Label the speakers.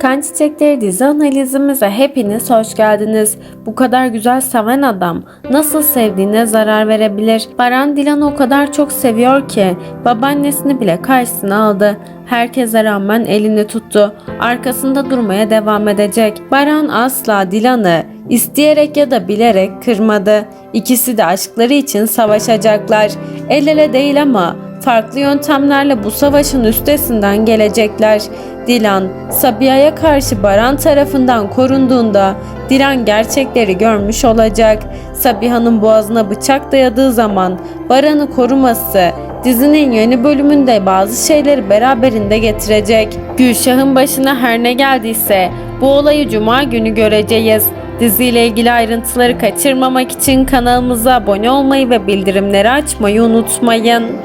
Speaker 1: Çiçekleri dizi analizimize hepiniz hoş geldiniz. Bu kadar güzel seven adam nasıl sevdiğine zarar verebilir? Baran Dilan'ı o kadar çok seviyor ki babaannesini bile karşısına aldı. Herkese rağmen elini tuttu. Arkasında durmaya devam edecek. Baran asla Dilan'ı isteyerek ya da bilerek kırmadı. İkisi de aşkları için savaşacaklar. El ele değil ama farklı yöntemlerle bu savaşın üstesinden gelecekler. Dilan, Sabiha'ya karşı Baran tarafından korunduğunda Dilan gerçekleri görmüş olacak. Sabiha'nın boğazına bıçak dayadığı zaman Baran'ı koruması dizinin yeni bölümünde bazı şeyleri beraberinde getirecek. Gülşah'ın başına her ne geldiyse bu olayı cuma günü göreceğiz. Diziyle ilgili ayrıntıları kaçırmamak için kanalımıza abone olmayı ve bildirimleri açmayı unutmayın.